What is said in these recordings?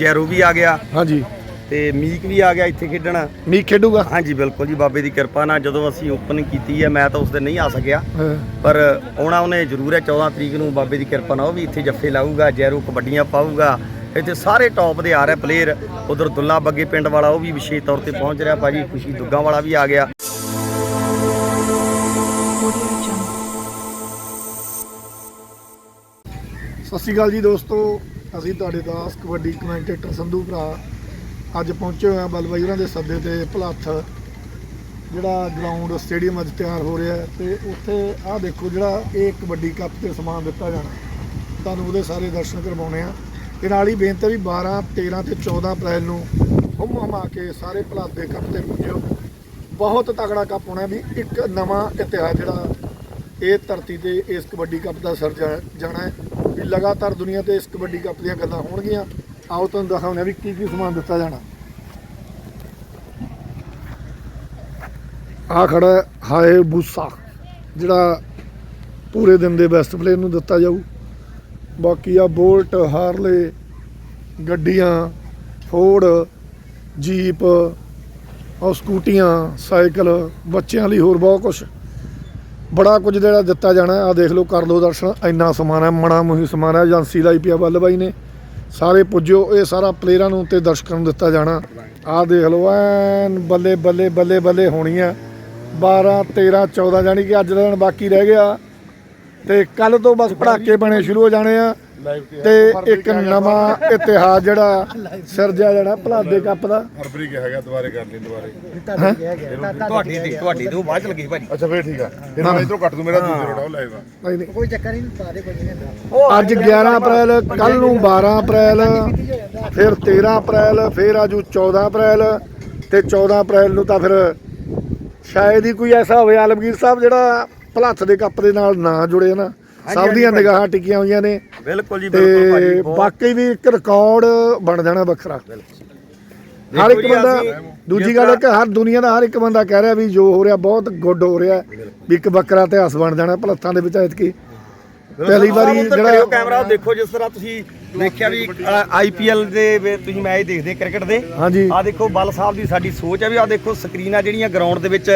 ਜੈਰੋ ਵੀ ਆ ਗਿਆ। ਹਾਂਜੀ। ਤੇ ਮੀਕ ਵੀ ਆ ਗਿਆ ਇੱਥੇ ਖੇਡਣ। ਮੀਕ ਖੇਡੂਗਾ? ਹਾਂਜੀ ਬਿਲਕੁਲ ਜੀ ਬਾਬੇ ਦੀ ਕਿਰਪਾ ਨਾਲ ਜਦੋਂ ਅਸੀਂ ਓਪਨ ਕੀਤੀ ਹੈ ਮੈਂ ਤਾਂ ਉਸ ਦਿਨ ਨਹੀਂ ਆ ਸਕਿਆ। ਪਰ ਆਉਣਾ ਉਹਨੇ ਜ਼ਰੂਰ ਹੈ 14 ਤਰੀਕ ਨੂੰ ਬਾਬੇ ਦੀ ਕਿਰਪਾ ਨਾਲ ਉਹ ਵੀ ਇੱਥੇ ਜੱਫੇ ਲਾਊਗਾ ਜੈਰੋ ਕਬੱਡੀਆਂ ਪਾਊਗਾ। ਇੱਥੇ ਸਾਰੇ ਟੌਪ ਦੇ ਆ ਰਹੇ ਪਲੇਅਰ ਉਧਰ ਦੁੱਲਾ ਬੱਗੇ ਪਿੰਡ ਵਾਲਾ ਉਹ ਵੀ ਵਿਸ਼ੇਸ਼ ਤੌਰ ਤੇ ਪਹੁੰਚ ਰਿਹਾ ਭਾਜੀ ਖੁਸ਼ੀ ਦੁੱਗਾ ਵਾਲਾ ਵੀ ਆ ਗਿਆ। ਸਤਿ ਸ਼੍ਰੀ ਅਕਾਲ ਜੀ ਦੋਸਤੋ। ਅਸੀਂ ਤੁਹਾਡੇ ਦਾਸ ਕਬੱਡੀ ਕਮੈਂਟੇਟਰ ਸੰਧੂ ਭਰਾ ਅੱਜ ਪਹੁੰਚੇ ਹੋਏ ਆ ਬਲਬਾਈ ਹੋਰਾਂ ਦੇ ਸੱਦੇ ਤੇ ਭਲੱਥ, ਜਿਹੜਾ ਗਰਾਊਂਡ ਸਟੇਡੀਅਮ ਅੱਜ ਤਿਆਰ ਹੋ ਰਿਹਾ ਹੈ ਤੇ ਉੱਥੇ ਆਹ ਦੇਖੋ ਜਿਹੜਾ ਇਹ ਕਬੱਡੀ ਕੱਪ ਤੇ ਸਮਾਨ ਦਿੱਤਾ ਜਾਣਾ। ਤੁਹਾਨੂੰ ਉਹਦੇ ਸਾਰੇ ਦਰਸ਼ਨ ਕਰਵਾਉਣੇ ਆ। ਤੇ ਨਾਲ ਹੀ ਬੇਨਤੀ ਵੀ 12 13 ਤੇ 14 ਅਪ੍ਰੈਲ ਨੂੰ ਹੁਮ ਹਮਾ ਕੇ ਸਾਰੇ ਭਲਾਥ ਦੇ ਕੱਪ ਤੇ ਪੁੱਜਿਓ। ਬਹੁਤ ਤਕੜਾ ਕੱਪ ਹੋਣਾ ਵੀ ਇੱਕ ਨਵਾਂ ਇਤਿਹਾਸ ਜਿਹੜਾ ਇਹ ਧਰਤੀ ਤੇ ਇਸ ਕਬੱਡੀ ਕੱਪ ਦਾ ਸਰਜਾ ਜਾਣਾ ਹੈ। ਵੀ ਲਗਾਤਾਰ ਦੁਨੀਆ ਤੇ ਇਸ ਕਬੱਡੀ ਕੱਪ ਦੀਆਂ ਗੱਲਾਂ ਹੋਣਗੀਆਂ। ਆਓ ਤੁਹਾਨੂੰ ਦਿਖਾਉਂਦੇ ਹਾਂ ਵੀ ਕੀ ਕੀ ਸਮਾਨ ਦਿੱਤਾ ਜਾਣਾ। ਆ ਖੜਾ ਹਾਏ ਬੂਸਾ ਜਿਹੜਾ ਪੂਰੇ ਦਿਨ ਦੇ ਬੈਸਟ ਪਲੇਅਰ ਨੂੰ ਦਿੱਤਾ ਜਾਊ। ਬਾਕੀ ਆ ਬੋਲਟ, ਹਾਰਲੇ, ਗੱਡੀਆਂ, ਫੋਰਡ, ਜੀਪ, ਔਰ ਸਕੂਟੀਆਂ, ਸਾਈਕਲ, ਬੱਚਿਆਂ ਲਈ ਹੋਰ ਬਹੁਤ ਕੁਝ ਬੜਾ ਕੁਝ ਜਿਹੜਾ ਦਿੱਤਾ ਜਾਣਾ ਆ ਦੇਖ ਲਓ, ਕਰ ਲਓ ਦਰਸ਼ਨ। ਇੰਨਾ ਸਮਾਨ ਹੈ, ਮਣਾ ਮੁਹੀ ਸਮਾਨ ਹੈ, ਏਜੰਸੀ ਲਾਈ ਪਿਆ ਬੱਲ ਬਾਈ ਨੇ। ਸਾਰੇ ਪੁੱਜਿਓ ਇਹ ਸਾਰਾ ਪਲੇਅਰਾਂ ਨੂੰ ਤੇ ਦਰਸ਼ਕਾਂ ਨੂੰ ਦਿੱਤਾ ਜਾਣਾ। ਆ ਦੇਖ ਲਓ, ਐਨ ਬੱਲੇ ਬੱਲੇ ਬੱਲੇ ਬੱਲੇ ਹੋਣੀ ਆ 12 13 14 ਜਾਨੀ ਕਿ ਅੱਜ ਦਾ ਦਿਨ ਬਾਕੀ ਰਹਿ ਗਿਆ। ਤੇ ਕੱਲ ਤੋਂ ਬਸ ਪੜਾਕੇ ਬਣੇ, ਸ਼ੁਰੂ ਹੋ ਜਾਣੇ ਆ। ਤੇ ਇੱਕ ਨਵਾਂ ਇਤਿਹਾਸ ਜਿਹੜਾ ਸਿਰਜਿਆ ਜਾਣਾ ਭਲਾਦੇ ਕੱਪ ਦਾ। ਫਰਵਰੀ ਕਿਹਾ ਗਿਆ ਦੁਬਾਰੇ ਕਰ ਲਈ ਦੁਬਾਰੇ। ਤੁਹਾਡੀ ਦੀ ਤੁਹਾਡੀ ਤੋਂ ਬਾਅਦ ਚ ਲੱਗੀ ਭਾਜੀ। ਅੱਛਾ ਫੇਰ ਠੀਕ ਆ। ਮੈਂ ਇਧਰੋਂ ਕੱਟ ਦੂੰ ਮੇਰਾ ਦੂਜੇ ਰੋੜਾ ਲਾਈਵ ਆ। ਨਹੀਂ ਨਹੀਂ। ਕੋਈ ਚੱਕਰ ਨਹੀਂ ਪਾ ਦੇ ਕੋਈ ਨਹੀਂ ਅੱਜ 11 ਅਪ੍ਰੈਲ ਕੱਲ ਨੂੰ 12 ਅਪ੍ਰੈਲ ਫਿਰ 13 ਅਪ੍ਰੈਲ ਫਿਰ ਆਜੂ 14 ਅਪ੍ਰੈਲ ਤੇ 14 ਅਪ੍ਰੈਲ ਨੂੰ ਤਾਂ ਫਿਰ ਸ਼ਾਇਦ ਹੀ ਕੋਈ ਐਸਾ ਹੋਵੇ ਆਲਮਗੀਰ ਸਾਹਿਬ ਜਿਹੜਾ ਭਲੱਥ ਦੇ ਕੱਪ ਦੇ ਨਾਲ ਨਾ ਜੁੜੇ ਨਾ। ਸਭ ਦੀਆਂ ਨਿਗਾਹਾਂ ਟਿਕੀਆਂ ਹੋਈਆਂ ਨੇ ਬਿਲਕੁਲ ਜੀ ਬਿਲਕੁਲ ਭਾਜੀ ਬਹੁਤ- ਬਾਕੀ ਵੀ ਇੱਕ ਰਿਕਾਰਡ ਬਣ ਜਾਣਾ ਵੱਖਰਾ। ਹਰ ਇੱਕ ਬੰਦਾ ਦੂਜੀ ਗੱਲ ਹੈ ਕਿ ਹਰ ਦੁਨੀਆ ਦਾ ਹਰ ਇੱਕ ਬੰਦਾ ਕਹਿ ਰਿਹਾ ਵੀ ਜੋ ਹੋ ਰਿਹਾ ਬਹੁਤ ਗੁੱਡ ਹੋ ਰਿਹਾ ਵੀ ਇੱਕ ਵੱਖਰਾ ਇਤਿਹਾਸ ਬਣ ਜਾਣਾ ਭਲੱਥਾਂ ਦੇ ਵਿੱਚ ਐਤਕੀ ਪਹਿਲੀ ਵਾਰੀ ਜਿਹੜਾ ਕੈਮਰਾ ਦੇਖੋ ਜਿਸ ਤਰ੍ਹਾਂ ਤੁਸੀਂ ਦੇਖਿਆ ਵੀ ਆਈਪੀਐਲ ਦੇ ਤੁਸੀਂ ਮੈਚ ਦੇਖਦੇ ਕ੍ਰਿਕਟ ਦੇ। ਹਾਂਜੀ। ਆ ਦੇਖੋ ਬੱਲ ਸਾਹਿਬ ਦੀ ਸਾਡੀ ਸੋਚ ਹੈ ਵੀ ਆ ਦੇਖੋ ਸਕਰੀਨਾਂ ਜਿਹੜੀਆਂ ਗਰਾਊਂਡ ਦੇ ਵਿੱਚ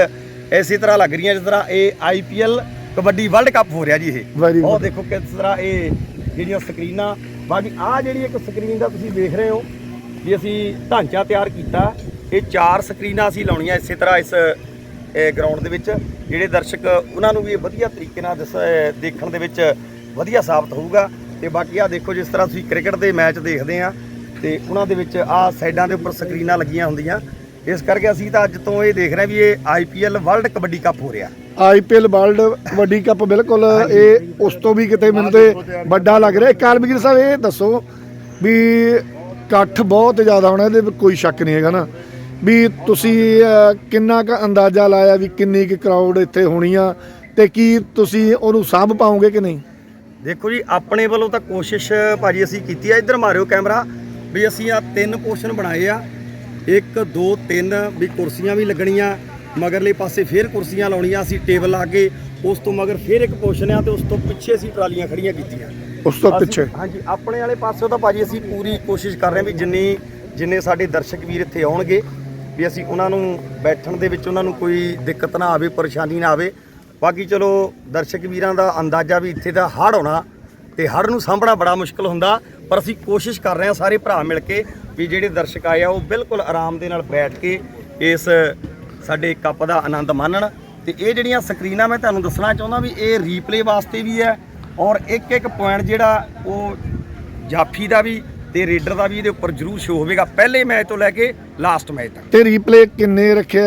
ਇਸੇ ਤਰ੍ਹਾਂ ਲੱਗ ਰਹੀਆਂ ਜਿਸ ਤਰ੍ਹਾਂ ਇਹ ਆਈਪੀਐਲ ਕਬੱਡੀ ਵਰਲਡ ਕੱਪ ਹੋ ਰਿਹਾ ਜੀ ਇਹ। ਉਹ good. ਦੇਖੋ ਕਿਸ ਤਰ੍ਹਾਂ ਇਹ ਜਿਹੜੀਆਂ ਸਕਰੀਨਾਂ ਬਾਕੀ ਆ ਜਿਹੜੀ ਇੱਕ ਸਕਰੀਨ ਦਾ ਤੁਸੀਂ ਦੇਖ ਰਹੇ ਹੋ ਵੀ ਅਸੀਂ ਢਾਂਚਾ ਤਿਆਰ ਕੀਤਾ। ਇਹ ਚਾਰ ਸਕਰੀਨਾਂ ਅਸੀਂ ਲਾਉਣੀਆਂ ਇਸੇ ਤਰ੍ਹਾਂ ਇਸ ਗਰਾਊਂਡ ਦੇ ਵਿੱਚ। ਜਿਹੜੇ ਦਰਸ਼ਕ ਉਹਨਾਂ ਨੂੰ ਵੀ ਇਹ ਵਧੀਆ ਤਰੀਕੇ ਨਾਲ ਦਿਸ- ਅਹ ਦੇਖਣ ਦੇ ਵਿੱਚ ਵਧੀਆ ਸਾਬਤ ਹੋਊਗਾ। ਤੇ ਬਾਕੀ ਆ ਦੇਖੋ ਜਿਸ ਤਰ੍ਹਾਂ ਤੁਸੀਂ ਕ੍ਰਿਕਟ ਦੇ ਮੈਚ ਦੇਖਦੇ ਆ ਤੇ ਉਹਨਾਂ ਦੇ ਵਿੱਚ ਆ ਸਾਈਡਾਂ ਦੇ ਉੱਪਰ ਸਕਰੀਨਾਂ ਲੱਗੀਆਂ ਹੁੰਦੀਆਂ। ਇਸ ਕਰਕੇ ਅਸੀਂ ਤਾਂ ਅੱਜ ਤੋਂ ਇਹ ਦੇਖ ਰਹੇ ਵੀ ਇਹ ਆਈਪੀਐਲ ਵਰਲਡ ਕਬੱਡੀ ਕੱਪ ਹੋ ਰਿਹਾ। ਆਈਪੀਐਲ ਵਰਲਡ ਕਬੱਡੀ ਕੱਪ ਬਿਲਕੁਲ ਇਹ ਉਸ ਤੋਂ ਵੀ ਕਿਤੇ ਮੈਨੂੰ ਤੇ ਵੱਡਾ ਲੱਗ ਰਿਹਾ। ਕਾਲਮਗੀਰ ਸਾਹਿਬ ਇਹ ਦੱਸੋ ਵੀ ਇਕੱਠ ਬਹੁਤ ਜ਼ਿਆਦਾ ਹੋਣਾ ਇਹਦੇ ਕੋਈ ਸ਼ੱਕ ਨਹੀਂ ਹੈਗਾ ਨਾ। ਵੀ ਤੁਸੀਂ ਕਿੰਨਾ ਕੁ ਅੰਦਾਜ਼ਾ ਲਾਇਆ ਵੀ ਕਿੰਨੀ ਕੁ ਕਰਾਊਡ ਇੱਥੇ ਹੋਣੀ ਆ ਤੇ ਕੀ ਤੁਸੀਂ ਉਹਨੂੰ ਸਾਂਭ ਪਾਓਗੇ ਕਿ ਨਹੀਂ? ਦੇਖੋ ਜੀ ਆਪਣੇ ਵੱਲੋਂ ਤਾਂ ਕੋਸ਼ਿਸ਼ ਭਾਜੀ ਅਸੀਂ ਕੀਤੀ ਆ। ਇੱਧਰ ਮਾਰਿਓ ਕੈਮਰਾ ਵੀ ਅਸੀਂ ਆ ਤਿੰਨ ਪੋਰਸ਼ਨ ਬਣਾਏ ਆ। 1 2 3 ਵੀ ਕੁਰਸੀਆਂ ਵੀ ਲੱਗਣੀਆਂ। ਮਗਰਲੇ ਪਾਸੇ ਫੇਰ ਕੁਰਸੀਆਂ ਲਾਉਣੀਆਂ ਅਸੀਂ ਟੇਬਲ ਲਾ ਕੇ ਉਸ ਤੋਂ ਮਗਰ ਫੇਰ ਇੱਕ ਪੋਰਸ਼ਨ ਆ ਤੇ ਉਸ ਤੋਂ ਪਿੱਛੇ ਅਸੀਂ ਟਰਾਲੀਆਂ ਖੜੀਆਂ ਕੀਤੀਆਂ। ਉਸ ਤੋਂ ਪਿੱਛੇ? ਹਾਂਜੀ ਆਪਣੇ ਵਾਲੇ ਪਾਸੋਂ ਤਾਂ ਭਾਜੀ ਅਸੀਂ ਪੂਰੀ ਕੋਸ਼ਿਸ਼ ਕਰ ਰਹੇ ਹਾਂ ਵੀ ਜਿੰਨੀ ਜਿੰਨੇ ਸਾਡੇ ਦਰਸ਼ਕ ਵੀਰ ਇੱਥੇ ਆਉਣਗੇ ਵੀ ਅਸੀਂ ਉਹਨਾਂ ਨੂੰ ਬੈਠਣ ਦੇ ਵਿੱਚ ਉਹਨਾਂ ਨੂੰ ਕੋਈ ਦਿੱਕਤ ਨਾ ਆਵੇ ਪਰੇਸ਼ਾਨੀ ਨਾ ਆਵੇ। ਬਾਕੀ ਚਲੋ ਦਰਸ਼ਕ ਵੀਰਾਂ ਦਾ ਅੰਦਾਜ਼ਾ ਵੀ ਇੱਥੇ ਦਾ ਹੜ੍ਹ ਹੋਣਾ ਤੇ ਹੜ੍ਹ ਨੂੰ ਸਾਂਭਣਾ ਬੜਾ ਮੁਸ਼ਕਲ ਹੁੰਦਾ ਪਰ ਅਸੀਂ ਕੋਸ਼ਿਸ਼ ਕਰ ਰਹੇ ਹਾਂ ਸਾਰੇ ਭਰਾ ਮਿਲ ਕੇ ਵੀ ਜਿਹੜੇ ਦਰਸ਼ਕ ਆਏ ਆ ਉਹ ਬਿਲਕੁਲ ਆਰਾਮ ਦੇ ਨਾਲ ਬੈਠ ਕੇ ਇਸ ਸਾਡੇ ਕੱਪ ਦਾ ਆਨੰਦ ਮਾਣਨ। ਤੇ ਇਹ ਜਿਹੜੀਆਂ ਸਕਰੀਨਾਂ ਮੈਂ ਤੁਹਾਨੂੰ ਦੱਸਣਾ ਚਾਹੁੰਦਾ ਵੀ ਇਹ ਰੀਪਲੇ ਵਾਸਤੇ ਵੀ ਹੈ ਔਰ ਇੱਕ ਇੱਕ ਪੁਆਇੰਟ ਜਿਹੜਾ ਉਹ ਜਾਫੀ ਦਾ ਵੀ ਤੇ ਰੇਡਰ ਦਾ ਵੀ ਇਹਦੇ ਉੱਪਰ ਜ਼ਰੂਰ ਸ਼ੋ ਹੋਵੇਗਾ। ਪਹਿਲੇ ਮੈਚ ਤੋਂ ਲੈ ਕੇ ਲਾਸਟ ਮੈਚ ਤੱਕ। ਤੇ ਰੀਪਲੇ ਕਿੰਨੇ ਰੱਖਿਆ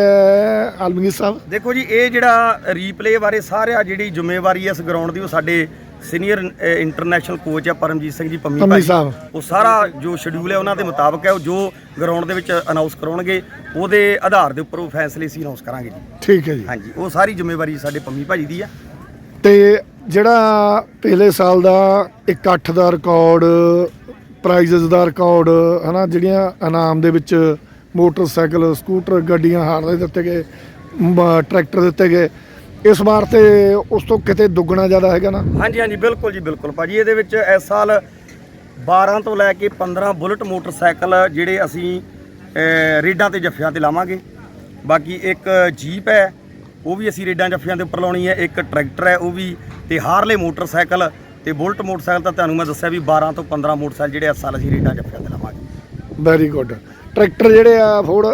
ਆਲਮਗੀਰ ਸਾਹਿਬ? ਦੇਖੋ ਜੀ ਇਹ ਜਿਹੜਾ ਰੀਪਲੇ ਬਾਰੇ ਸਾਰਿਆ ਜਿਹੜੀ ਜ਼ਿੰਮੇਵਾਰੀ ਇਸ ਗਰਾਊਂਡ ਦੀ ਉਹ ਸਾਡੇ ਸੀਨੀਅਰ ਇੰਟਰਨੈਸ਼ਨਲ ਕੋਚ ਆ ਪਰਮਜੀਤ ਸਿੰਘ ਜੀ ਪੰਮੀ ਪੰਮੀ ਭਾਈ ਸਾਹਿਬ। ਉਹ ਸਾਰਾ ਜੋ ਸ਼ਡਿਊਲ ਹੈ ਉਹਨਾਂ ਦੇ ਮੁਤਾਬਕ ਹੈ ਉਹ ਜੋ ਗਰਾਊਂਡ ਦੇ ਵਿੱਚ ਅਨਾਉਂਸ ਕਰਾਉਣਗੇ ਉਹਦੇ ਆਧਾਰ ਦੇ ਉੱਪਰ ਉਹ ਫੈਸਲੇ ਅਸੀਂ ਅਨਾਉਂਸ ਕਰਾਂਗੇ ਜੀ। ਠੀਕ ਹੈ ਜੀ। ਹਾਂਜੀ ਉਹ ਸਾਰੀ ਜ਼ਿੰਮੇਵਾਰੀ ਸਾਡੇ ਪੰਮੀ ਭਾਜੀ ਦੀ ਆ। ਤੇ ਜਿਹੜਾ ਪਿਛਲੇ ਸਾਲ ਦਾ ਇਕੱਠ ਦਾ ਰਿਕਾਰਡ ਪ੍ਰਾਈਜ਼ਸ ਦਾ ਰਿਕਾਰਡ ਹਨਾ ਜਿਹੜੀਆਂ ਇਨਾਮ ਦੇ ਵਿੱਚ ਮੋਟਰਸਾਈਕਲ ਸਕੂਟਰ ਗੱਡੀਆਂ ਹਾਰਲੇ ਦਿੱਤੇ ਗਏ ਮ- ਟਰੈਕਟਰ ਦਿੱਤੇ ਗਏ ਇਸ ਵਾਰ ਤੇ ਉਸ ਤੋਂ ਕਿਤੇ ਦੁੱਗਣਾ ਜ਼ਿਆਦਾ ਹੈਗਾ ਨਾ? ਹਾਂਜੀ ਹਾਂਜੀ ਬਿਲਕੁਲ ਜੀ ਬਿਲਕੁਲ। ਭਾਜੀ ਇਹਦੇ ਵਿੱਚ ਇਸ ਸਾਲ 12 ਤੋਂ ਲੈ ਕੇ 15 ਬੁਲਟ ਮੋਟਰਸਾਈਕਲ ਜਿਹੜੇ ਅਸੀਂ ਰੇਡਾਂ ਤੇ ਜੱਫਿਆਂ ਤੇ ਲਾਵਾਂਗੇ। ਬਾਕੀ ਇੱਕ ਜੀਪ ਹੈ ਉਹ ਵੀ ਅਸੀਂ ਰੇਡਾਂ ਜੱਫਿਆਂ ਦੇ ਉੱਪਰ ਲਾਉਣੀ ਹੈ। ਇੱਕ ਟਰੈਕਟਰ ਹੈ ਉਹ ਵੀ ਤੇ ਹਾਰਲੇ ਮੋਟਰਸਾਈਕਲ ਤੇ ਬੁਲਟ ਮੋਟਰਸਾਈਕਲ ਤਾਂ ਤੁਹਾਨੂੰ ਮੈਂ ਦੱਸਿਆ ਵੀ 12 ਤੋਂ 15 ਮੋਟਰਸਾਈਕਲ ਜਿਹੜੇ ਇਸ ਸਾਲ ਅਸੀਂ ਰੇਡਾਂ ਜੱਫਿਆਂ ਤੇ ਲਾਵਾਂਗੇ। ਵੈਰੀ ਗੁੱਡ ਟਰੈਕਟਰ ਜਿਹੜੇ ਆ ਫੋੜ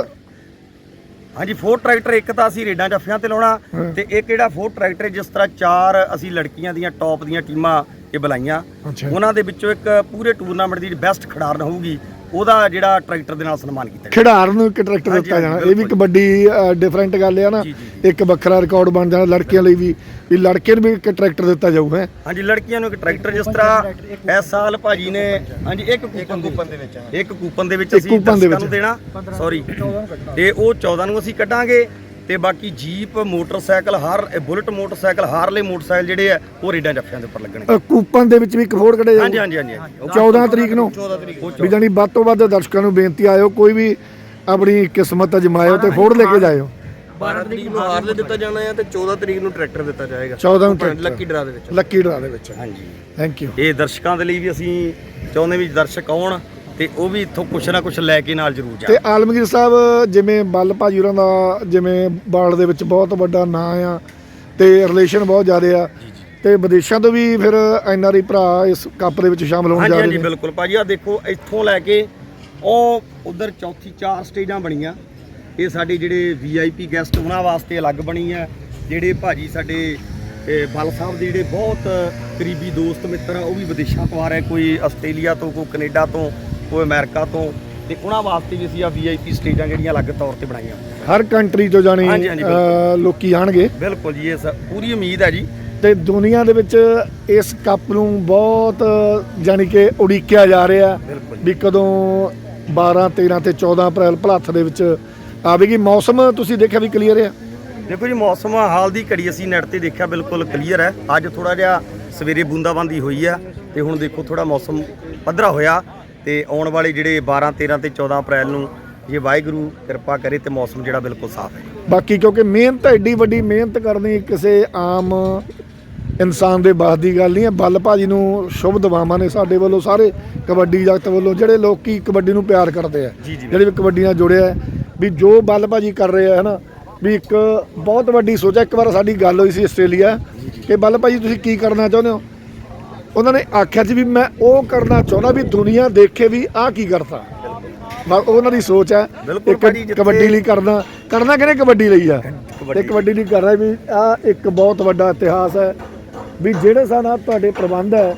ਹਾਂਜੀ ਫੋਰ ਟਰੈਕਟਰ ਇੱਕ ਤਾਂ ਅਸੀਂ ਰੇਡਾਂ ਜੱਫਿਆਂ ਤੇ ਲਾਉਣਾ। ਤੇ ਇੱਕ ਜਿਹੜਾ ਫੋਰ ਟਰੈਕਟਰ ਜਿਸ ਤਰ੍ਹਾਂ ਚਾਰ ਅਸੀਂ ਲੜਕੀਆਂ ਦੀਆਂ ਟੌਪ ਦੀਆਂ ਟੀਮਾਂ ਇਹ ਬੁਲਾਈਆਂ। ਉਹਨਾਂ ਦੇ ਵਿੱਚੋਂ ਇੱਕ ਪੂਰੇ ਟੂਰਨਾਮੈਂਟ ਦੀ ਬੈਸਟ ਖਿਡਾਰਨ ਹੋਊਗੀ ਉਹਦਾ ਜਿਹੜਾ ਟਰੈਕਟਰ ਦੇ ਨਾਲ ਸਨਮਾਨ ਕੀਤਾ ਜਾਏਗਾ ਖਿਡਾਰ ਨੂੰ ਇੱਕ ਟਰੈਕਟਰ ਦਿੱਤਾ ਜਾਣਾ। ਇਹ ਵੀ ਕਬੱਡੀ ਡਿਫਰੈਂਟ ਗੱਲ ਆ ਨਾ। ਇੱਕ ਵੱਖਰਾ ਰਿਕਾਰਡ ਬਣ ਜਾਣਾ ਲੜਕੀਆਂ ਲਈ ਵੀ। ਵੀ ਲੜਕੇ ਨੂੰ ਵੀ ਇੱਕ ਟਰੈਕਟਰ ਦਿੱਤਾ ਜਾਊ ਹੈ। ਹਾਂਜੀ ਲੜਕੀਆਂ ਨੂੰ ਇੱਕ ਟਰੈਕਟਰ ਜਿਸ ਤਰ੍ਹਾਂ ਇਸ ਸਾਲ ਭਾਜੀ ਨੇ ਹਾਂਜੀ ਇੱਕ ਕੂਪਨ ਦੇ ਵਿੱਚ। ਇੱਕ ਕੂਪਨ ਦੇ ਵਿੱਚ ਅਸੀਂ ਕੂਪਨ ਦੇ ਦਰਸ਼ਕਾਂ ਨੂੰ ਦੇਣਾ ਸੌਰੀ ਤੇ ਉਹ 14 ਨੂੰ ਅਸੀਂ ਕੱਢਾਂਗੇ। ਤੇ ਬਾਕੀ ਜੀਪ ਮੋਟਰਸਾਈਕਲ ਹਰ ਇਹ ਬੁਲਟ ਮੋਟਰਸਾਈਕਲ ਹਾਰਲੇ ਮੋਟਰਸਾਈਕਲ ਜਿਹੜੇ ਆ ਉਹ ਰੇਡਾਂ ਜੱਫਿਆਂ ਦੇ ਉੱਪਰ ਲੱਗਣਗੇ। ਕੂਪਨ ਦੇ ਵਿੱਚ ਵੀ ਇੱਕ ਫੋੜ ਕੱਢਿਆ ਹਾਂਜੀ ਹਾਂਜੀ ਹਾਂਜੀ ਹਾਂਜੀ। 14 ਤਰੀਕ ਨੂੰ? 14 ਤਰੀਕ ਵੀ ਜਾਨੀ ਵੱਧ ਤੋਂ ਵੱਧ ਦਰਸ਼ਕਾਂ ਨੂੰ ਬੇਨਤੀ ਆਇਓ ਕੋਈ ਵੀ ਆਪਣੀ ਕਿਸਮਤ ਅਜਮਾਇਓ ਤੇ ਫੋੜ ਲੈ ਕੇ ਜਾਇਓ। 12 ਤਰੀਕ ਨੂੰ ਹਾਰਲੇ ਦਿੱਤਾ ਜਾਣਾ ਹੈ ਤੇ 14 ਤਰੀਕ ਨੂੰ ਟਰੈਕਟਰ ਦਿੱਤਾ ਜਾਏਗਾ। 14 ਨੂੰ ਲੱਕੀ ਟਰੈਕਟਰ ਡਰਾ ਦੇ ਵਿੱਚ। ਲੱਕੀ ਡਰਾ ਦੇ ਵਿੱਚ। ਹਾਂਜੀ। ਥੈਂਕ ਯੂ ਇਹ ਦਰਸ਼ਕਾਂ ਦੇ ਲਈ ਵੀ ਅਸੀਂ ਚਾਹੁੰਦੇ ਵੀ ਦਰਸ਼ਕ ਆਉਣ ਤੇ ਉਹ ਵੀ ਇੱਥੋਂ ਕੁਛ ਨਾ ਕੁਛ ਲੈ ਕੇ ਨਾਲ ਜ਼ਰੂਰ ਤੇ ਜਾਣ ਆਲਮਗੀਰ ਸਾਹਿਬ ਜਿਵੇਂ ਬੱਲ ਭਾਜੀ ਹੋਰਾਂ ਦਾ ਜਿਵੇਂ ਬਾਲ ਦੇ ਵਿੱਚ ਬਹੁਤ ਵੱਡਾ ਨਾਂ ਆ ਤੇ ਰਿਲੇਸ਼ਨ ਬਹੁਤ ਜ਼ਿਆਦਾ ਆ ਤੇ ਵਿਦੇਸ਼ਾਂ ਤੋਂ ਵੀ ਫਿਰ ਐਨ ਆਰ ਆਈ ਭਰਾ ਇਸ ਕੱਪ ਦੇ ਵਿੱਚ ਸ਼ਾਮਲ ਹੋਣ ਹਾਂਜੀ ਜਾ ਰਹੇ ਹਾਂਜੀ ਨੇ। ਬਿਲਕੁਲ ਭਾਜੀ ਆ ਦੇਖੋ ਇੱਥੋਂ ਲੈ ਕੇ ਉਹ ਉਧਰ ਚੌਥੀ ਚਾਰ ਸਟੇਜਾਂ ਬਣੀਆਂ। ਇਹ ਸਾਡੇ ਜਿਹੜੇ ਵੀਆਈਪੀ ਗੈਸਟ ਉਹਨਾਂ ਵਾਸਤੇ ਅਲੱਗ ਬਣੀ ਆ ਜਿਹੜੇ ਭਾਜੀ ਸਾਡੇ ਇਹ ਬਲ ਸਾਹਿਬ ਦੇ ਜਿਹੜੇ ਬਹੁਤ ਕਰੀਬੀ ਦੋਸਤ ਮਿੱਤਰ ਆ ਉਹ ਵੀ ਵਿਦੇਸ਼ਾਂ ਤੋਂ ਆ ਰਹੇ ਕੋਈ ਆਸਟ੍ਰੇਲੀਆ ਤੋਂ ਕੋਈ ਕੈਨੇਡਾ ਤੋਂ ਕੋਈ ਅਮਰੀਕਾ ਤੋਂ ਤੇ ਉਹਨਾਂ ਵਾਸਤੇ ਵੀ ਅਸੀਂ ਆ ਵੀਆਈਪੀ ਸਟੇਜਾਂ ਜਿਹੜੀਆਂ ਅਲੱਗ ਤੌਰ ਤੇ ਬਣਾਈਆਂ। ਹਰ ਕੰਟਰੀ ਤੋਂ ਜਾਣੀ ਹਾਂਜੀ, ਹਾਂਜੀ, ਅਹ, ਲੋਕੀ ਆਣਗੇ। ਬਿਲਕੁਲ ਜੀ ਇਹ ਸ- ਪੂਰੀ ਉਮੀਦ ਹੈ ਜੀ। ਤੇ ਦੁਨੀਆ ਦੇ ਵਿੱਚ ਇਸ ਕੱਪ ਨੂੰ ਬਹੁਤ ਜਾਣੀ ਕਿ ਉਡੀਕਿਆ ਜਾ ਰਿਹਾ। ਬਿਲਕੁਲ ਵੀ ਕਦੋਂ 12 13 ਤੇ 14 ਅਪ੍ਰੈਲ ਭਲੱਥ ਦੇ ਵਿੱਚ ਆਵੇਗੀ। ਮੌਸਮ ਤੁਸੀਂ ਦੇਖਿਆ ਵੀ ਕਲੀਅਰ ਆ? ਦੇਖੋ ਜੀ ਮੌਸਮ ਹਾਲ ਦੀ ਘੜੀ ਅਸੀਂ ਨੈਟ ਤੇ ਦੇਖਿਆ ਬਿਲਕੁਲ ਕਲੀਅਰ ਹੈ। ਅੱਜ ਥੋੜਾ ਜਿਹਾ ਸਵੇਰੇ ਬੂੰਦਾਬਾਂਦੀ ਹੋਈ ਆ ਤੇ ਹੁਣ ਦੇਖੋ ਥੋੜਾ ਮੌਸਮ ਪੱਧਰਾ ਹੋਇਆ। ਤੇ ਆਉਣ ਵਾਲੇ ਜਿਹੜੇ 12 13 ਤੇ 14 ਅਪ੍ਰੈਲ ਨੂੰ ਜੇ ਵਾਹਿਗੁਰੂ ਕਿਰਪਾ ਕਰੇ ਤੇ ਮੌਸਮ ਜਿਹੜਾ ਬਿਲਕੁਲ ਸਾਫ਼ ਹੈ ਬਾਕੀ ਕਿਉਂਕਿ ਮਿਹਨਤ ਐਡੀ ਵੱਡੀ ਮਿਹਨਤ ਕਰਨੀ ਕਿਸੇ ਆਮ ਇਨਸਾਨ ਦੇ ਬਾਸ ਦੀ ਗੱਲ ਨਹੀਂ ਹੈ। ਬੱਲ ਭਾਜੀ ਨੂੰ ਸ਼ੁਭ ਦੁਆਵਾਂ ਨੇ ਸਾਡੇ ਵੱਲੋਂ ਸਾਰੇ ਕਬੱਡੀ ਜਗਤ ਵੱਲੋਂ ਜਿਹੜੇ ਲੋਕੀ ਕਬੱਡੀ ਨੂੰ ਪਿਆਰ ਕਰਦੇ ਆ ਜਿਹੜੇ ਵੀ ਕਬੱਡੀ ਨਾਲ ਜੁੜਿਆ ਵੀ ਜੋ ਬੱਲ ਭਾਜੀ ਕਰ ਰਹੇ ਆ ਹਨਾ ਵੀ ਇੱਕ ਬਹੁਤ ਵੱਡੀ ਸੋਚ ਹੈ। ਇੱਕ ਵਾਰ ਸਾਡੀ ਗੱਲ ਹੋਈ ਸੀ ਆਸਟ੍ਰੇਲੀਆ ਕਿ ਬੱਲ ਭਾਜੀ ਤੁਸੀਂ ਕੀ ਕਰਨਾ ਚਾਹੁੰਦੇ ਹੋ? ਉਹਨਾਂ ਨੇ ਆਖਿਆ ਸੀ ਵੀ ਮੈਂ ਉਹ ਕਰਨਾ ਚਾਹੁੰਦਾ ਵੀ ਦੁਨੀਆ ਦੇਖੇ ਵੀ ਆਹ ਕੀ ਕਰਤਾ ਬਸ ਉਹਨਾਂ ਦੀ ਸੋਚ ਹੈ ਇੱਕ ਕਬੱਡੀ ਲਈ ਕਰਨਾ ਕਰਨਾ ਕਿਹਨੇ ਕਬੱਡੀ ਲਈ ਆ। ਤੇ ਕਬੱਡੀ ਲਈ ਕਰ ਰਿਹਾ ਵੀ ਆ ਇੱਕ ਬਹੁਤ ਵੱਡਾ ਇਤਿਹਾਸ ਹੈ ਵੀ ਜਿਹੜੇ ਨਾਲ ਤੁਹਾਡੇ ਪ੍ਰਬੰਧ ਹੈ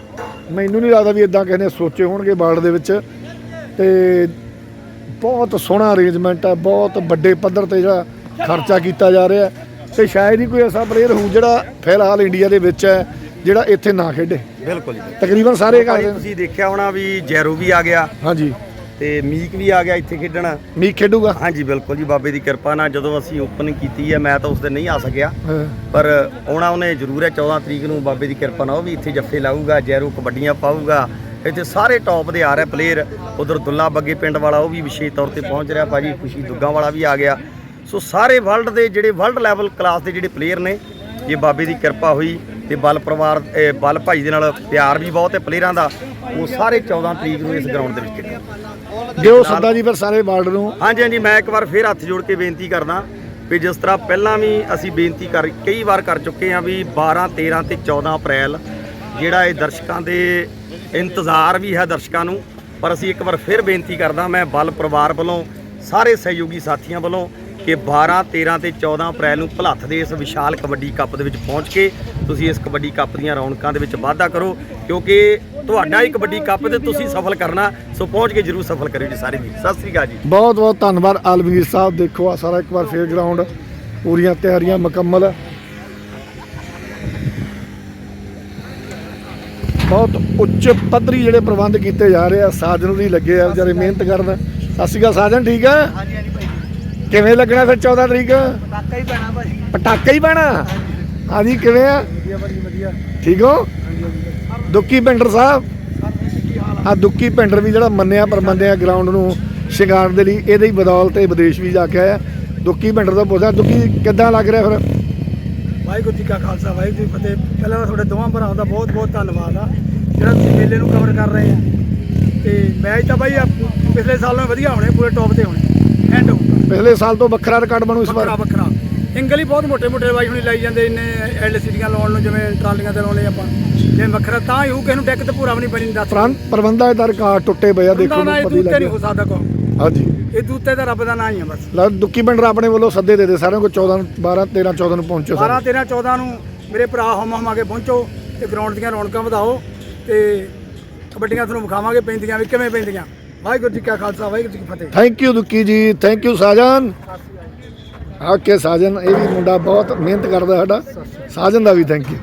ਮੈਨੂੰ ਨਹੀਂ ਲੱਗਦਾ ਵੀ ਇਦਾਂ ਕਿਸੇ ਨੇ ਸੋਚੇ ਹੋਣਗੇ ਵਰਲਡ ਦੇ ਵਿੱਚ। ਤੇ ਬਹੁਤ ਸੋਹਣਾ ਅਰੇਂਜਮੈਂਟ ਹੈ ਬਹੁਤ ਵੱਡੇ ਪੱਧਰ ਤੇ ਜਿਹੜਾ ਖਰਚਾ ਕੀਤਾ ਜਾ ਰਿਹਾ ਤੇ ਸ਼ਾਇਦ ਹੀ ਕੋਈ ਐਸਾ ਪਲੇਅਰ ਹੋਊ ਜਿਹੜਾ ਫਿਲਹਾਲ ਇੰਡੀਆ ਦੇ ਵਿੱਚ ਹੈ ਜਿਹੜਾ ਇੱਥੇ ਨਾ ਖੇਡੇ। ਬਿਲਕੁਲ ਜੀ। ਤਕਰੀਬਨ ਸਾਰੇ ਕਰਦੇ ਨੇ। ਤੁਸੀਂ ਦੇਖਿਆ ਹੋਣਾ ਵੀ ਜੈਰੋ ਵੀ ਆ ਗਿਆ। ਹਾਂਜੀ। ਤੇ ਮੀਕ ਵੀ ਆ ਗਿਆ ਇੱਥੇ ਖੇਡਣ। ਮੀ ਖੇਡੂਗਾ? ਹਾਂਜੀ ਬਿਲਕੁਲ ਜੀ ਬਾਬੇ ਦੀ ਕਿਰਪਾ ਨਾਲ ਜਦੋਂ ਅਸੀਂ ਓਪਨ ਕੀਤੀ ਹੈ ਮੈਂ ਤਾਂ ਉਸ ਦਿਨ ਨਹੀਂ ਆ ਸਕਿਆ। ਹਾਂ। ਪਰ ਆਉਣਾ ਉਹਨੇ ਜ਼ਰੂਰ ਹੈ 14 ਤਰੀਕ ਨੂੰ ਬਾਬੇ ਦੀ ਕਿਰਪਾ ਨਾਲ ਉਹ ਵੀ ਇੱਥੇ ਜੱਫੇ ਲਾਊਗਾ ਜੈਰੂ ਕਬੱਡੀਆਂ ਪਾਊਗਾ। ਇੱਥੇ ਸਾਰੇ ਟੌਪ ਦੇ ਆ ਰਹੇ ਪਲੇਅਰ ਉਧਰ ਦੁੱਲਾ ਬੱਗੇ ਪਿੰਡ ਵਾਲਾ ਉਹ ਵੀ ਵਿਸ਼ੇਸ਼ ਤੌਰ ਤੇ ਪਹੁੰਚ ਰਿਹਾ ਭਾਜੀ ਖੁਸ਼ੀ ਦੁੱਗਾ ਵਾਲਾ ਵੀ ਆ ਗਿਆ। ਸੋ ਸਾਰੇ ਵਰਲਡ ਦੇ ਜਿਹੜੇ ਵਰਲਡ ਲੈਵਲ ਕਲਾਸ ਦੇ ਜਿਹੜੇ ਪਲੇਅਰ ਨੇ ਜੇ ਬਾਬੇ ਦੀ ਕਿਰਪਾ ਹੋਈ। ਤੇ ਬਲ ਪਰਿਵਾਰ ਬਲ ਭਾਈ ਦੇ ਨਾਲ ਪਿਆਰ ਵੀ ਬਹੁਤ ਹੈ ਪਲੇਅਰਾਂ ਦਾ। ਉਹ ਸਾਰੇ 14 ਤਰੀਕ ਨੂੰ ਇਸ ਗਰਾਊਂਡ ਦੇ ਵਿੱਚ ਖੇਡਣਗੇ ਦਿਓ ਸੱਦਾ ਜੀ ਫਿਰ ਸਾਰੇ ਵਰਲਡ ਨੂੰ। ਹਾਂਜੀ ਹਾਂਜੀ ਮੈਂ ਇੱਕ ਵਾਰ ਫੇਰ ਹੱਥ ਜੋੜ ਕੇ ਬੇਨਤੀ ਕਰਦਾ ਵੀ ਜਿਸ ਤਰ੍ਹਾਂ ਪਹਿਲਾਂ ਵੀ ਅਸੀਂ ਬੇਨਤੀ ਕਰ ਕਈ ਵਾਰ ਕਰ ਚੁੱਕੇ ਹਾਂ ਵੀ 12 13 ਤੇ 14 ਅਪ੍ਰੈਲ ਜਿਹੜਾ ਇਹ ਦਰਸ਼ਕਾਂ ਦੇ ਇੰਤਜ਼ਾਰ ਵੀ ਹੈ ਦਰਸ਼ਕਾਂ ਨੂੰ ਪਰ ਅਸੀਂ ਇੱਕ ਵਾਰ ਫਿਰ ਬੇਨਤੀ ਕਰਦਾ ਮੈਂ ਬਲ ਪਰਿਵਾਰ ਵੱਲੋਂ ਸਾਰੇ ਸਹਿਯੋਗੀ ਸਾਥੀਆਂ ਵੱਲੋਂ ਕਿ 12 13 ਤੇ 14 ਅਪ੍ਰੈਲ ਨੂੰ ਭਲੱਥ ਦੇ ਇਸ ਵਿਸ਼ਾਲ ਕਬੱਡੀ ਕੱਪ ਦੇ ਵਿੱਚ ਪਹੁੰਚ ਕੇ ਤੁਸੀਂ ਇਸ ਕਬੱਡੀ ਕੱਪ ਦੀਆਂ ਰੌਣਕਾਂ ਦੇ ਵਿੱਚ ਵਾਧਾ ਕਰੋ ਕਿਉਂਕਿ ਤੁਹਾਡਾ ਹੀ ਕਬੱਡੀ ਕੱਪ ਤੇ ਤੁਸੀਂ ਸਫਲ ਕਰਨਾ ਸੋ ਪਹੁੰਚ ਕੇ ਜਰੂਰ ਸਫਲ ਕਰਿਓ ਜੀ ਸਾਰੇ ਵੀਰ ਸਤਿ ਸ੍ਰੀ ਅਕਾਲ ਜੀ। ਬਹੁਤ ਬਹੁਤ ਧੰਨਵਾਦ ਆਲਮਗੀਰ ਸਾਹਿਬ। ਦੇਖੋ ਆ ਸਾਰਾ ਇੱਕ ਵਾਰ ਫੇਰ ਗਰਾਊਂਡ ਪੂਰੀਆਂ ਤਿਆਰੀਆਂ ਮੁਕੰਮਲ। ਬਹੁਤ ਉੱਚ ਪੱਧਰੀ ਜਿਹੜੇ ਪ੍ਰਬੰਧ ਕੀਤੇ ਜਾ ਰਹੇ ਆ ਸਾਜਨ ਵੀ ਲੱਗੇ ਆ ਵਿਚਾਰੇ ਮਿਹਨਤ ਕਰਨ। ਸਤਿ ਸ਼੍ਰੀ ਅਕਾਲ ਸਾਜਨ ਠੀਕ ਆ? ਹਾਂਜੀ ਹਾਂਜੀ ਭਾਈ ਕਿਵੇਂ ਲੱਗਣਾ ਫਿਰ 14 ਤਰੀਕ? ਪਟਾਕਾ ਹੀ ਪੈਣਾ ਭਾਈ ਪਟਾਕਾ ਹੀ ਪੈਣਾ? ਹਾਂਜੀ ਕਿਵੇਂ ਆ? ਵਧੀਆ ਭਾਜੀ ਵਧੀਆ। ਠੀਕ ਹੋ? ਦੁੱਕੀ ਪਿੰਡਰ ਸਾਹਿਬ? ਆ? ਦੁੱਕੀ ਪਿੰਡਰ ਵੀ ਜਿਹੜਾ ਮੰਨਿਆ ਪਰਮੰਨਿਆ ਗਰਾਊਂਡ ਨੂੰ ਸ਼ਿੰਗਾਰਨ ਦੇ ਲਈ ਇਹਦੇ ਹੀ ਬਦੌਲਤ ਇਹ ਵਿਦੇਸ਼ ਵੀ ਜਾ ਕੇ ਆਇਆ। ਦੁੱਕੀ ਪਿੰਡਰ ਦਾ ਪੁੱਛਿਆ ਦੁੱਕੀ ਕਿੱਦਾਂ ਲੱਗ ਰਿਹਾ ਫਿਰ? ਵਾਹਿਗੁਰੂ ਜੀ ਕਾ ਖਾਲਸਾ ਵਾਹਿਗੁਰੂ ਜੀ ਫਤਿਹ। ਪਹਿਲਾਂ ਤਾਂ ਤੁਹਾਡੇ ਦੋਵਾਂ ਭਰਾਵਾਂ ਦਾ ਬਹੁਤ ਬਹੁਤ ਧੰਨਵਾਦ ਆ ਜਿਹੜਾ ਤੁਸੀਂ ਮੇਲੇ ਨੂੰ ਕਵਰ ਕਰ ਰਹੇ ਆ। ਤੇ ਮੈਚ ਤਾਂ ਬਾਈ ਪਿਛਲੇ ਸਾਲ ਨਾਲੋਂ ਵਧੀਆ ਹੋਣੇ ਪੂਰੇ ਟੌਪ ਤੇ ਹੋਣੇ। ਪਿਛਲੇ ਸਾਲ ਤੋਂ ਵੱਖਰਾ ਰਿਕਾਰਡ ਬਣੂ ਇਸ ਵਾਰ। ਵੱਖਰਾ ਵੱਖਰਾ। ਹੀ ਬਹੁਤ ਮੋਟੇ ਮੋਟੇ ਬਾਈ ਹੁਣੀ ਲਾਈ ਜਾਂਦੇ ਇੰਨੇ ਐਲਸੀਡੀਆਂ ਲਾਉਣ ਨੂੰ ਜਿਵੇਂ ਟਰਾਲੀਆਂ ਤੇ ਲਾਉਣੇ ਆਪਾਂ। ਜੇ ਵੱਖਰਾ ਤਾਂ ਹੀ ਹੋਊ ਕਿਸੇ ਨੂੰ ਡੈਕ ਤੇ ਪੂਰਾ ਵੀ ਨਹੀਂ ਬਣੀ ਦੱਸ। ਪ੍ਰਬੰਧ ਪ੍ਰਬੰਧਾਂ ਦਾ ਰਿਕਾਰਡ ਟੁੱਟੇ ਪਏ ਆ ਦੇਖੋ ਹੁੰਦਾ ਨਾ ਇਹ ਨੂੰ ਪਤਾ ਹੀ ਦੂਤੇ ਨਹੀਂ ਹੋ ਲੱਗਿਆ ਸਕਦਾ ਕੋ ਹਾਂਜੀ। ਇਹ ਦੂਤੇ ਤਾਂ ਰੱਬ ਦਾ ਨਾਂ ਹੀ ਆ ਬਸ। ਲੈ ਦੁੱਕੀ ਪਿੰਡਰ ਆਪਣੇ ਵੱਲੋਂ ਸੱਦੇ ਦੇ ਦੇ ਸਾਰਿਆਂ ਕੋ 14 12 13 14 ਨੂੰ ਪਹੁੰਚੋ 12 ਸਾਰੇ। 13 14 ਨੂੰ ਮੇਰੇ ਭਰਾ ਹਮ ਹਮ ਆ ਕੇ ਪਹੁੰਚੋ ਤੇ ਗਰਾਊਂਡ ਦੀਆਂ ਰੌਣਕਾਂ ਵਧਾਓ ਤੇ ਕਬੱਡੀਆਂ ਤੁਹਾਨੂੰ ਵਿਖਾਵਾਂਗੇ ਪੈਂਦੀਆਂ ਵੀ ਕਿਵੇਂ ਪੈਂਦੀਆਂ? ਵਾਹਿਗੁਰੂ ਜੀ ਕਾ ਖਾਲਸਾ ਵਾਹਿਗੁਰੂ ਜੀ ਕੀ ਫਤਿਹ। Thank you Dukki ji thank you Sajan. Okay Sajan ਇਹ ਵੀ ਮੁੰਡਾ ਬਹੁਤ ਮਿਹਨਤ ਕਰਦਾ ਸਾਡਾ। ਸਾਜਨ ਦਾ ਵੀ ਥੈਂਕ ਯੂ